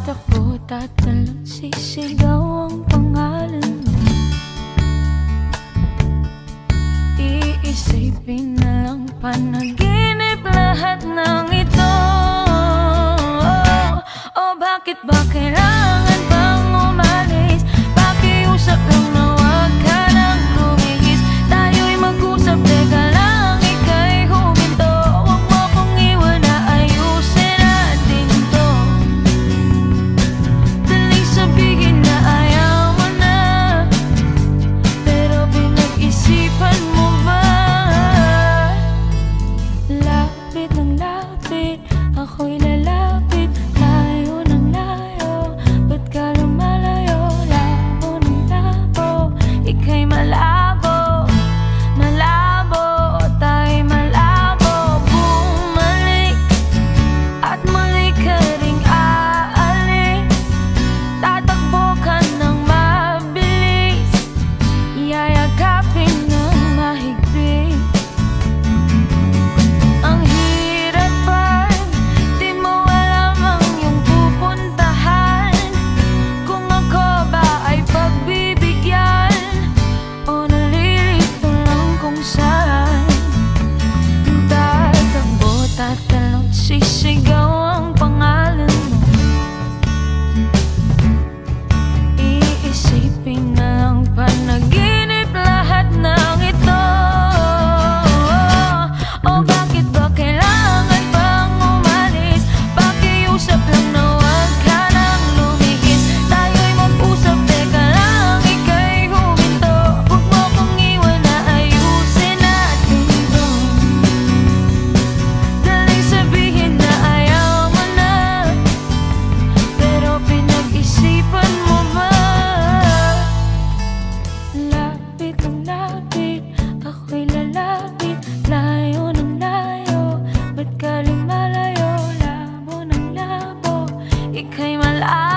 Tatakbo, tatalon, sisigaw ang pangalan mo. Iisipin na lang panaginip lahat ng ito. Oh, oh bakit ba kailangan alive.